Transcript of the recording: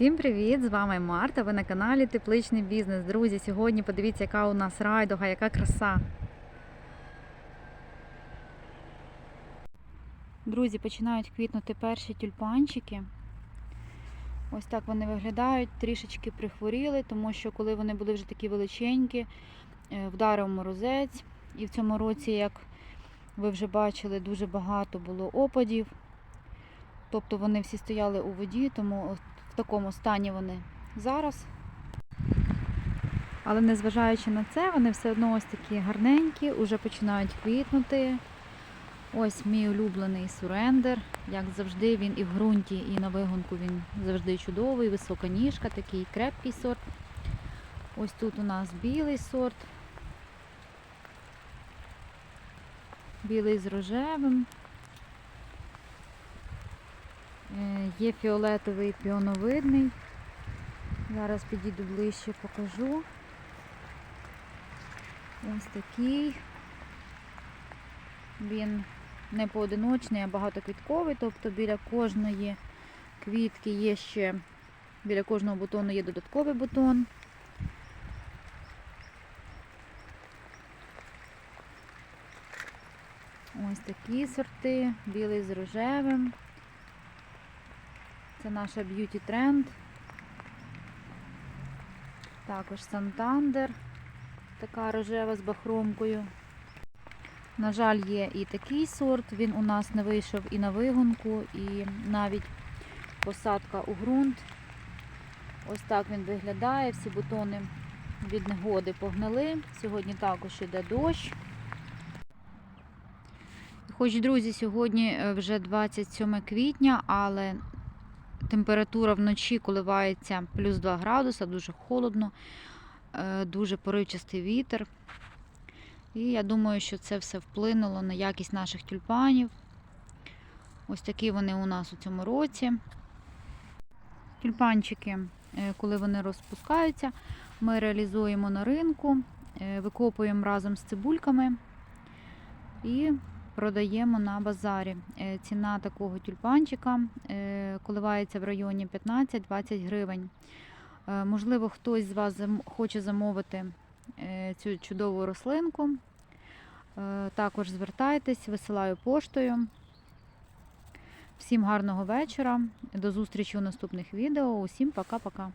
Всім привіт! З вами Марта. Ви на каналі Тепличний бізнес. Друзі, сьогодні подивіться, яка у нас райдуга, яка краса. Друзі, починають квітнути перші тюльпанчики. Ось так вони виглядають, трішечки прихворіли, тому що коли вони були вже такі величенькі, е, вдарив морозець. І в цьому році, як ви вже бачили, дуже багато було опадів. Тобто вони всі стояли у воді, тому в такому стані вони зараз. Але незважаючи на це, вони все одно ось такі гарненькі, уже починають квітнути. Ось мій улюблений сурендер. Як завжди, він і в ґрунті, і на вигонку він завжди чудовий, висока ніжка, такий крепкий сорт. Ось тут у нас білий сорт. Білий з рожевим. Е, Є фіолетовий піоновидний. Зараз підійду ближче, покажу. Ось такий. Він не поодиночний, а багатоквітковий, тобто біля кожної квітки є ще, біля кожного бутону є додатковий бутон. Ось такі сорти, білий з рожевим. Це наша б'юті тренд. Також Сантандер, така рожева з бахромкою. На жаль, є і такий сорт, він у нас не вийшов і на вигонку, і навіть посадка у ґрунт. Ось так він виглядає, всі бутони від негоди погнили. Сьогодні також іде дощ. Хоч, друзі, сьогодні е, вже 27 квітня, але температура вночі коливається плюс 2 градуса, дуже холодно, е, дуже поривчастий вітер. І я думаю, що це все вплинуло на якість наших тюльпанів. Ось такі вони у нас у цьому році. Тюльпанчики, е, коли вони розпускаються, ми реалізуємо на ринку, е, викопуємо разом з цибульками і продаємо на базарі. Е, Ціна такого тюльпанчика е, коливається в районі 15-20 гривень. Е, Можливо, хтось з вас хоче замовити цю чудову рослинку. Також звертайтесь, висилаю поштою. Всім гарного вечора. До зустрічі у наступних відео. Усім пока-пока.